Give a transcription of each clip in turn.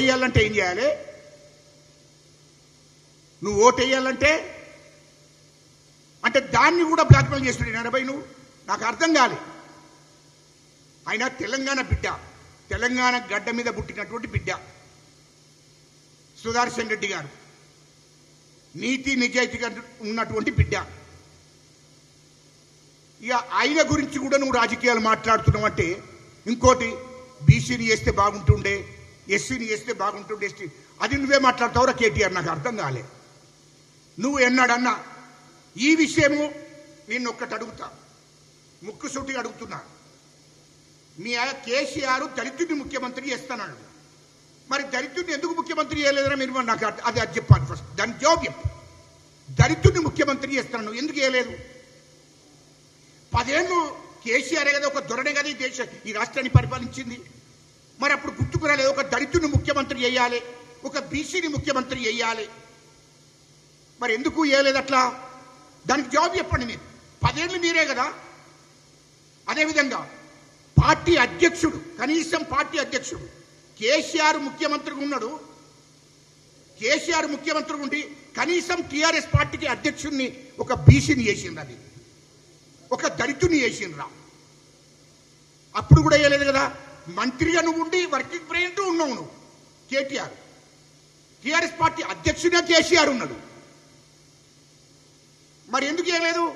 ఓటేయాలంటే ఏం చేయాలి? నువ్వు ఓటేయాలంటే అంటే దాన్ని కూడా బ్లాక్మెయిల్ చేస్తున్నాడు ఎనభై నువ్వు. నాకు అర్థం కాలే. ఆయన తెలంగాణ బిడ్డ తెలంగాణ గడ్డ మీద పుట్టినటువంటి బిడ్డ సుదర్శన్ రెడ్డి గారు నీతి నిజాయితీగా ఉన్నటువంటి బిడ్డ. ఇక ఆయన గురించి కూడా నువ్వు రాజకీయాలు మాట్లాడుతున్నావు అంటే ఇంకోటి బీసీని చేస్తే బాగుంటుండే ఎస్సీని చేస్తే బాగుంటుంది ఎస్టీ అది నువ్వే మాట్లాడతావురా కేటీఆర్ నాకు అర్థం కాలే. నువ్వు ఎన్నాడన్నా ఈ విషయము నేను ఒక్కటి అడుగుతా ముక్కుసూటిగా అడుగుతున్నా. మీ ఆయన కేసీఆర్ దళితుడిని ముఖ్యమంత్రి చేస్తానన్నాడు. మరి దళితుడిని ఎందుకు ముఖ్యమంత్రి చేయలేదని మీరు? నాకు అది అది చెప్పాను ఫస్ట్ దాని జవాబు చెప్పు. దళితుడిని ముఖ్యమంత్రి చేస్తాను ఎందుకు చేయలేదు? పదేళ్ళు కేసీఆర్ కదా ఒక దొరనే కదా ఈ దేశ ఈ రాష్ట్రాన్ని పరిపాలించింది. మరి అప్పుడు గుర్తుకు ఒక దళితుని ముఖ్యమంత్రి చేయాలి ఒక బీసీని ముఖ్యమంత్రి చేయాలి. మరి ఎందుకు వేయలేదు అట్లా? దానికి జవాబు చెప్పండి మీరు. పదేళ్ళు మీరే కదా. అదేవిధంగా పార్టీ అధ్యక్షుడు కనీసం పార్టీ అధ్యక్షుడు కేసీఆర్ ముఖ్యమంత్రిగా ఉన్నాడు. కేసీఆర్ ముఖ్యమంత్రి ఉండి కనీసం టీఆర్ఎస్ పార్టీకి అధ్యక్షుడిని ఒక బీసీని చేసిండ్రు అది. ఒక దళితుని చేసిండ్రా. అప్పుడు కూడా వేయలేదు కదా. మంత్రిగా నువ్వు ఉండి వర్కింగ్ ప్రెసిడెంట్ ఉన్నావు నువ్వు. కేటీఆర్. టీఆర్ఎస్ పార్టీ అధ్యక్షుడిగా కేసీఆర్ ఉన్నాడు. మరి ఎందుకు చేయలేదు?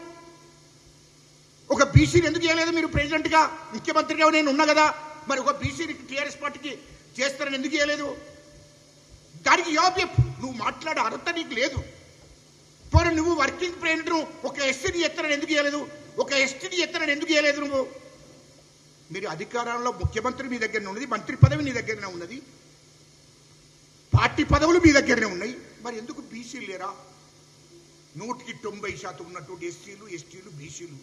ఒక బీసీని ఎందుకు చేయలేదు మీరు ప్రెసిడెంట్గా ముఖ్యమంత్రిగా నేను ఉన్నా కదా. మరి ఒక బీసీని టీఆర్ఎస్ పార్టీకి చేస్తారని ఎందుకు చేయలేదు? దానికి జవాబు నువ్వు మాట్లాడే అర్హత నీకు లేదు. పోనీ నువ్వు వర్కింగ్ ప్రెసిడెంట్ ఒక ఎస్టీని ఎత్తనని ఎందుకు చేయలేదు? ఒక ఎస్టీని ఎత్తనని ఎందుకు చేయలేదు నువ్వు? మీరు అధికారంలో ముఖ్యమంత్రి మీ దగ్గరనే ఉన్నది మంత్రి పదవి నీ దగ్గరనే ఉన్నది పార్టీ పదవులు మీ దగ్గరనే ఉన్నాయి. మరి ఎందుకు బీసీలు లేరా? నూటికి తొంభై శాతం ఉన్నటువంటి ఎస్సీలు ఎస్టీలు బీసీలు.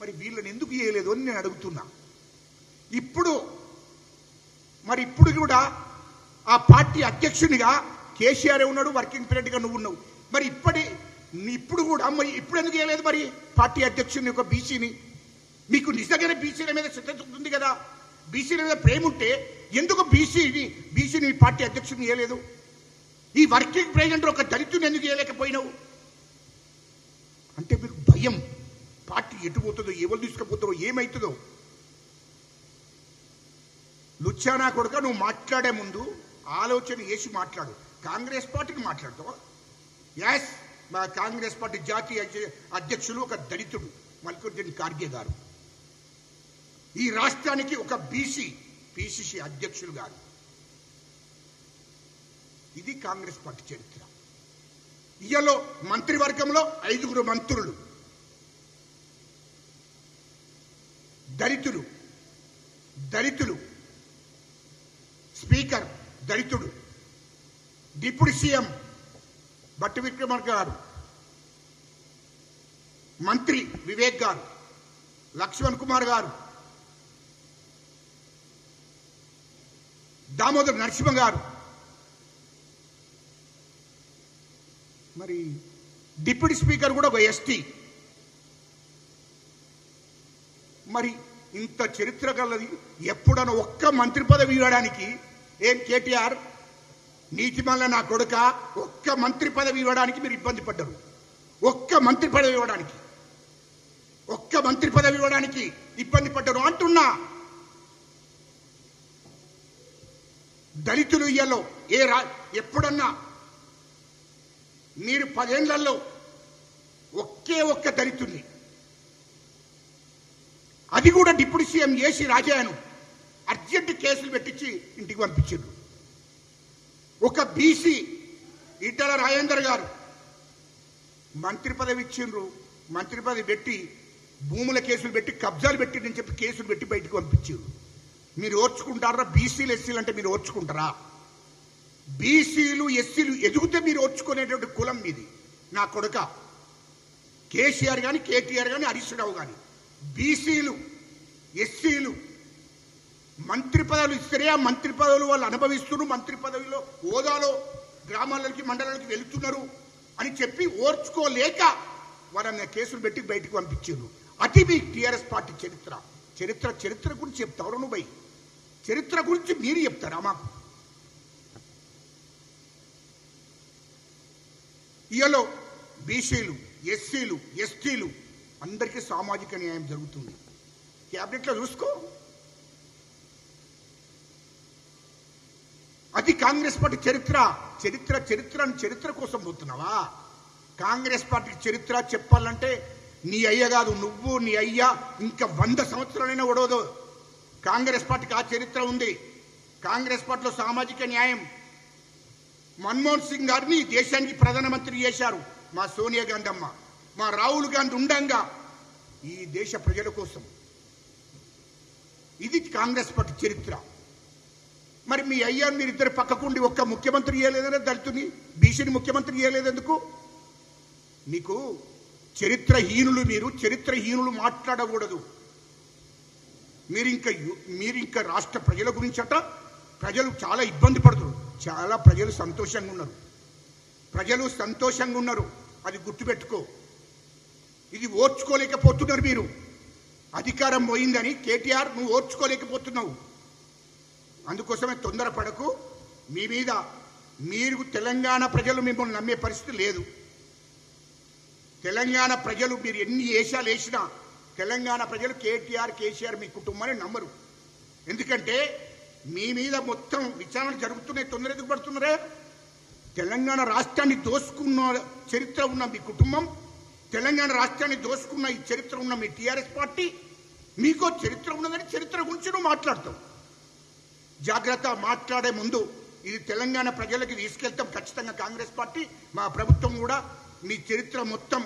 మరి వీళ్ళని ఎందుకు చేయలేదు అని నేను అడుగుతున్నా. ఇప్పుడు మరి ఇప్పుడు కూడా ఆ పార్టీ అధ్యక్షునిగా కేసీఆర్ ఉన్నాడు వర్కింగ్ ప్రెసిడెంట్గా నువ్వు ఉన్నావు. మరి ఇప్పటి ఇప్పుడు కూడా మరి ఇప్పుడు ఎందుకు చేయలేదు మరి పార్టీ అధ్యక్షుని ఒక బీసీని? మీకు నిజంగానే బీసీల మీద చిత్తశుద్ధి ఉంది కదా? బీసీల మీద ప్రేమ ఉంటే ఎందుకు బీసీని బీసీని పార్టీ అధ్యక్షుడిని చేయలేదు ఈ వర్కింగ్ ప్రెసిడెంట్ ఒక దళితుని ఎందుకు చేయలేకపోయినావు అంటే మీకు భయం. పార్టీ ఎటు పోతుందో ఎవరు తీసుకుపోతారో ఏమవుతుందో లుచ్చానా కొడుక నువ్వు మాట్లాడే ముందు ఆలోచన చేసి మాట్లాడు. కాంగ్రెస్ పార్టీకి మాట్లాడతావా? యాస్ మా కాంగ్రెస్ పార్టీ జాతీయ అధ్యక్షులు ఒక దళితుడు మల్లికార్జున ఖార్గే గారు. ఈ రాష్ట్రానికి ఒక బీసీ పిసిసి అధ్యక్షులు గారు. ఇది కాంగ్రెస్ పార్టీ చరిత్ర. ఇయలో మంత్రివర్గంలో ఐదుగురు మంత్రులు. దళితులు దళితులు. స్పీకర్ దళితుడు. డిప్యూటీ సీఎం భట్టి విక్రమార్ గారు. మంత్రి వివేక్ గారు. లక్ష్మణ్ కుమార్ గారు. దామోదర్ నరసింహ గారు. మరి డిప్యూటీ స్పీకర్ కూడా ఒక ఎస్టీ మరి ఇంత చరిత్ర గలది ఎప్పుడన్నా ఒక్క మంత్రి పదవి ఇవ్వడానికి ఏం కేటీఆర్? నీతిమల్ల నా కొడుక ఒక్క మంత్రి పదవి ఇవ్వడానికి మీరు ఇబ్బంది పడ్డారు. ఒక్క మంత్రి పదవి ఇవ్వడానికి. ఒక్క మంత్రి పదవి ఇవ్వడానికి ఇబ్బంది పడ్డారు అంటున్నా. దళితులు ఇయ్యలో? ఏ రా ఎప్పుడన్నా? మీరు పదేళ్ళలో ఒకే ఒక్క దళితుడిని. అది కూడా డిప్యూటీ సీఎం చేసి రాజాను అర్జెంట్ కేసులు పెట్టించి ఇంటికి పంపించారు ఒక బీసీ ఈటల రాజేందర్ గారు మంత్రి పదవి ఇచ్చిండ్రు. మంత్రి పదవి పెట్టి భూముల కేసులు పెట్టి కబ్జాలు పెట్టిందని చెప్పి కేసులు పెట్టి బయటకు పంపించారు మీరు ఓర్చుకుంటారా? బీసీలు ఎస్సీలు అంటే మీరు ఓర్చుకుంటారా? బీసీలు ఎస్సీలు ఎదిగితే మీరు ఓర్చుకునేటువంటి కులం మీది నా కొడుక కేసీఆర్ కానీ కేటీఆర్ కానీ హరీష్రావు కానీ బీసీలు ఎస్సీలు మంత్రి పదవులు ఇస్తారే ఆ మంత్రి పదవులు వాళ్ళు అనుభవిస్తున్నారు. మంత్రి పదవిలో హోదాలో గ్రామాలకి మండలాలకి వెళుతున్నారు అని చెప్పి ఓర్చుకోలేక వారన్న కేసులు పెట్టి బయటకు పంపించారు. అది మీ టీఆర్ఎస్ పార్టీ చరిత్ర. చరిత్ర చరిత్ర గురించి చెప్తావు నువ్వు చరిత్ర గురించి మీరు చెప్తారా అమ్మా ఇయలో బీసీలు ఎస్సీలు ఎస్టీలు అందరికీ సామాజిక న్యాయం జరుగుతుంది. క్యాబినెట్లో చూసుకో. అది కాంగ్రెస్ పార్టీ చరిత్ర. చరిత్ర చరిత్ర అని చరిత్ర కోసం పోతున్నావా? కాంగ్రెస్ పార్టీ చరిత్ర చెప్పాలంటే నీ అయ్య కాదు నువ్వు నీ అయ్య ఇంకా వంద సంవత్సరాలైనా ఒడవదు కాంగ్రెస్ పార్టీకి ఆ చరిత్ర ఉంది. కాంగ్రెస్ పార్టీలో సామాజిక న్యాయం. మన్మోహన్ సింగ్ గారిని ఈ దేశానికి ప్రధానమంత్రి చేశారు. మా సోనియా గాంధీ అమ్మ మా రాహుల్ గాంధీ ఉండంగా ఈ దేశ ప్రజల కోసం. ఇది కాంగ్రెస్ పార్టీ చరిత్ర. మరి మీ అయ్యా మీరు ఇద్దరు పక్కకుండి ఒక్క ముఖ్యమంత్రి చేయలేదనే దళితుని బీసీని ముఖ్యమంత్రి చేయలేదెందుకు? మీకు చరిత్రహీనులు మీరు చరిత్రహీనులు మాట్లాడకూడదు. మీరు ఇంకా యు- మీరు ఇంకా రాష్ట్ర ప్రజల గురించట ప్రజలు చాలా ఇబ్బంది పడుతున్నారు. చాలా ప్రజలు సంతోషంగా ఉన్నారు. ప్రజలు సంతోషంగా ఉన్నారు. అది గుర్తుపెట్టుకో. ఇది ఓర్చుకోలేకపోతున్నారు మీరు. అధికారం పోయిందని కేటీఆర్ నువ్వు ఓర్చుకోలేకపోతున్నావు. అందుకోసమే తొందరపడకు. మీ మీద మీరు తెలంగాణ ప్రజలు మిమ్మల్ని నమ్మే పరిస్థితి లేదు. తెలంగాణ ప్రజలు మీరు ఎన్ని వేషాలు వేసినా తెలంగాణ ప్రజలు కేటీఆర్ కేసీఆర్ మీ కుటుంబాన్ని నమ్మరు. ఎందుకంటే మీ మీద మొత్తం విచారణ జరుగుతున్నాయి తొందర ఎందుకు పడుతున్నారే తెలంగాణ రాష్ట్రాన్ని దోసుకున్న చరిత్ర ఉన్న మీ కుటుంబం తెలంగాణ రాష్ట్రాన్ని దోసుకున్న ఈ చరిత్ర ఉన్న మీ టీఆర్ఎస్ పార్టీ మీకో చరిత్ర ఉన్నదని చరిత్ర గురించి నువ్వు మాట్లాడతావు. జాగ్రత్త మాట్లాడే ముందు ఇది తెలంగాణ ప్రజలకి తీసుకెళ్తాం ఖచ్చితంగా కాంగ్రెస్ పార్టీ మా ప్రభుత్వం కూడా మీ చరిత్ర మొత్తం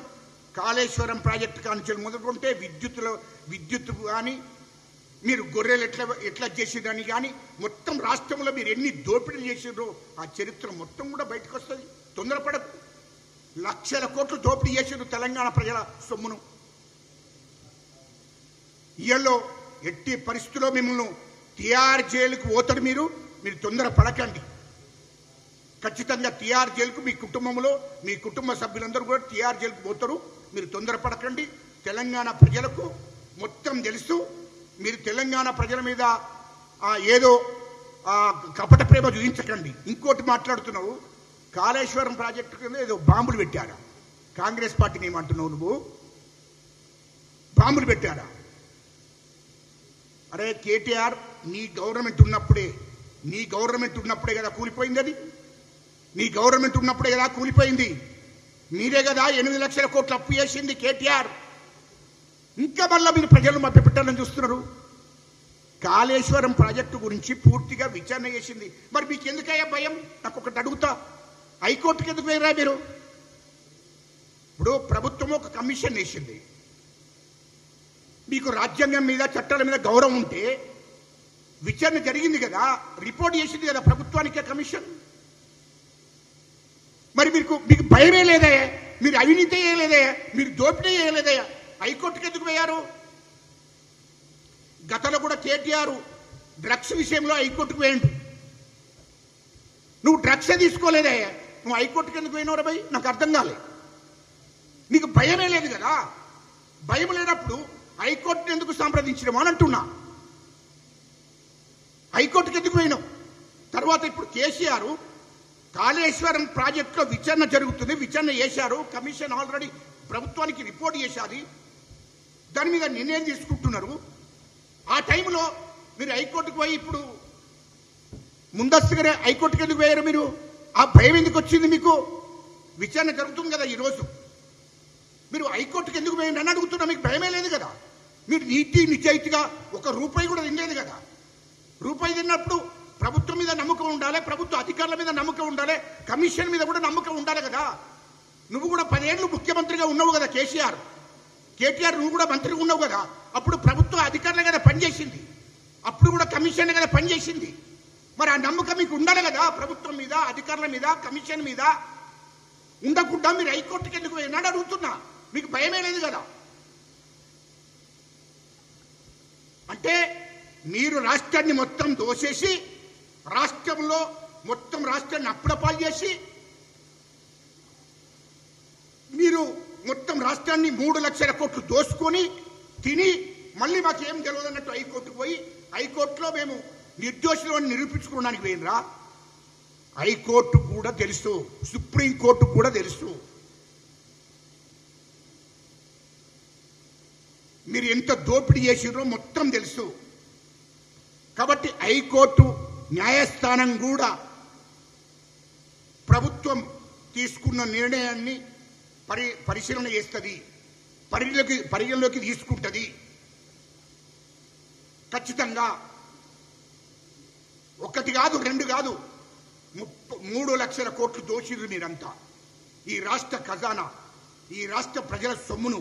కాళేశ్వరం ప్రాజెక్టు కానుంచి మొదలుకుంటే విద్యుత్తులో విద్యుత్ కానీ మీరు గొర్రెలు ఎట్లా ఎట్లా చేసేదని కానీ మొత్తం రాష్ట్రంలో మీరు ఎన్ని దోపిడీలు చేసారో ఆ చరిత్ర మొత్తం కూడా బయటకు వస్తుంది తొందరపడకు. లక్షల కోట్లు దోపిడీ చేసారు తెలంగాణ ప్రజల సొమ్మును. ఇయలో ఎట్టి పరిస్థితుల్లో మిమ్మల్ని టీఆర్ జైలుకు పోతాడు మీరు. మీరు తొందర పడకండి ఖచ్చితంగా టీఆర్ జైలుకు మీ కుటుంబంలో మీ కుటుంబ సభ్యులందరూ కూడా టిఆర్ జైలుకు పోతారు. మీరు తొందరపడకండి. తెలంగాణ ప్రజలకు మొత్తం తెలుసు. మీరు తెలంగాణ ప్రజల మీద ఏదో కపట ప్రేమ చూపించకండి. ఇంకోటి మాట్లాడుతున్నావు. కాళేశ్వరం ప్రాజెక్టు కింద ఏదో బాంబులు పెట్టారా? కాంగ్రెస్ పార్టీని ఏమంటున్నావు నువ్వు? బాంబులు పెట్టారా? అరే కేటీఆర్ నీ గవర్నమెంట్ ఉన్నప్పుడే నీ గవర్నమెంట్ ఉన్నప్పుడే కదా కూలిపోయింది అది. నీ గవర్నమెంట్ ఉన్నప్పుడే కదా కూలిపోయింది? మీరే కదా ఎనిమిది లక్షల కోట్లు అప్పు చేసింది కేటీఆర్. ఇంకా మళ్ళీ మీరు ప్రజలను మభ్యపెట్టాలని చూస్తున్నారు. కాళేశ్వరం ప్రాజెక్టు గురించి పూర్తిగా విచారణ చేసింది. మరి మీకు ఎందుకయ్యా భయం? నాకు ఒకటి అడుగుతా. హైకోర్టుకి ఎందుకు వేయరా మీరు? ఇప్పుడు ప్రభుత్వం ఒక కమిషన్ వేసింది. మీకు రాజ్యాంగం మీద చట్టాల మీద గౌరవం ఉంటే విచారణ జరిగింది కదా. రిపోర్ట్ చేసింది కదా ప్రభుత్వానికే కమిషన్. మరి మీకు మీకు భయమే లేదే? మీరు అవినీతి చేయలేదే మీరు దోపిడీ చేయలేదే హైకోర్టుకి ఎందుకు పోయారు? గతంలో కూడా కేటీఆర్ డ్రగ్స్ విషయంలో హైకోర్టుకు పోయిండు. నువ్వు డ్రగ్సే తీసుకోలేదయ్యా నువ్వు హైకోర్టుకి ఎందుకు పోయినవరా భయ్? నాకు అర్థం కాలే. నీకు భయమే లేదు కదా? భయం లేనప్పుడు హైకోర్టుని ఎందుకు సంప్రదించడం అని అంటున్నా. హైకోర్టుకి ఎందుకు పోయినావు? తర్వాత ఇప్పుడు కేసీఆర్ కాళేశ్వరం ప్రాజెక్టులో విచారణ జరుగుతుంది. విచారణ చేశారు. కమిషన్ ఆల్రెడీ ప్రభుత్వానికి రిపోర్ట్ చేశారు దాని మీద నిర్ణయం తీసుకుంటున్నారు. ఆ టైంలో మీరు హైకోర్టుకు పోయి ఇప్పుడు ముందస్తుగానే హైకోర్టుకి ఎందుకు పోయారు మీరు? ఆ భయం ఎందుకు వచ్చింది మీకు? విచారణ జరుగుతుంది కదా ఈరోజు. మీరు హైకోర్టుకి ఎందుకు పోయింది అని అడుగుతున్నా మీకు భయమే లేదు కదా? మీరు నీతి నిజాయితీగా ఒక రూపాయి కూడా తినలేదు కదా? రూపాయి తిన్నప్పుడు ప్రభుత్వం మీద నమ్మకం ఉండాలి ప్రభుత్వ అధికారుల మీద నమ్మకం ఉండాలి కమిషన్ మీద కూడా నమ్మకం ఉండాలి కదా. నువ్వు కూడా పదేళ్ళు ముఖ్యమంత్రిగా ఉన్నావు కదా కేసీఆర్. కేటీఆర్ నువ్వు కూడా మంత్రిగా ఉన్నావు కదా. అప్పుడు ప్రభుత్వ అధికారులే కదా పనిచేసింది. అప్పుడు కూడా కమిషన్ కదా పనిచేసింది. మరి ఆ నమ్మకం మీకు ఉండాలి కదా ప్రభుత్వం మీద అధికారుల మీద కమిషన్ మీద? ఉండకుండా మీరు హైకోర్టుకి ఎందుకు పోయినాడు అడుగుతున్నా. మీకు భయమే లేదు కదా? అంటే మీరు రాష్ట్రాన్ని మొత్తం దోసేసి రాష్ట్రంలో మొత్తం రాష్ట్రాన్ని అప్పుడపాలు చేసి మీరు మొత్తం రాష్ట్రాన్ని మూడు లక్షల కోట్లు దోసుకొని తిని మళ్ళీ మాకు ఏం తెలియదన్నట్టు హైకోర్టుకు పోయి హైకోర్టులో మేము నిర్దోషులు అని నిరూపించుకోవడానికి పోయినరా హైకోర్టు కూడా తెలుసు సుప్రీంకోర్టు కూడా తెలుసు. మీరు ఎంత దోపిడీ చేసిరో మొత్తం తెలుసు. కాబట్టి హైకోర్టు న్యాయస్థానం కూడా ప్రభుత్వం తీసుకున్న నిర్ణయాన్ని పరి పరిశీలన చేస్తుంది. పరిధిలోకి పరిగణలోకి తీసుకుంటుంది. ఖచ్చితంగా ఒకటి కాదు రెండు కాదు మూడు లక్షల కోట్లు దోషులు మీరంతా. ఈ రాష్ట్ర ఖజానా ఈ రాష్ట్ర ప్రజల సొమ్మును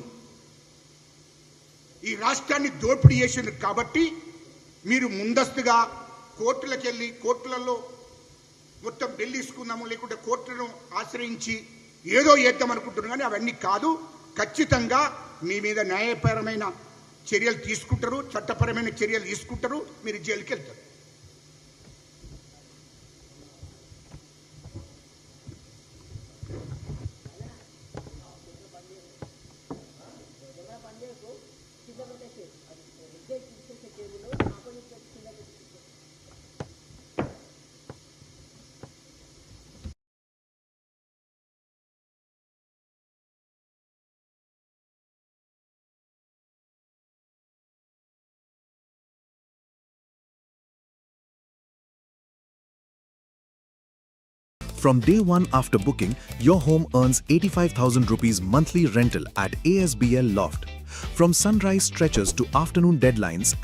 ఈ రాష్ట్రాన్ని దోపిడీ చేసిండ్రు కాబట్టి మీరు ముందస్తుగా కోర్టులకు వెళ్ళి కోర్టులలో మొత్తం బిల్లు లేకుంటే కోర్టును ఆశ్రయించి ఏదో చేద్దాం అనుకుంటున్నాం కానీ అవన్నీ కాదు. ఖచ్చితంగా మీ మీద న్యాయపరమైన చర్యలు తీసుకుంటారు చట్టపరమైన చర్యలు తీసుకుంటారు మీరు జైలుకి వెళ్తారు From day one after booking, your home earns 85,000 rupees monthly rental at ASBL Loft. From sunrise stretches to afternoon deadlines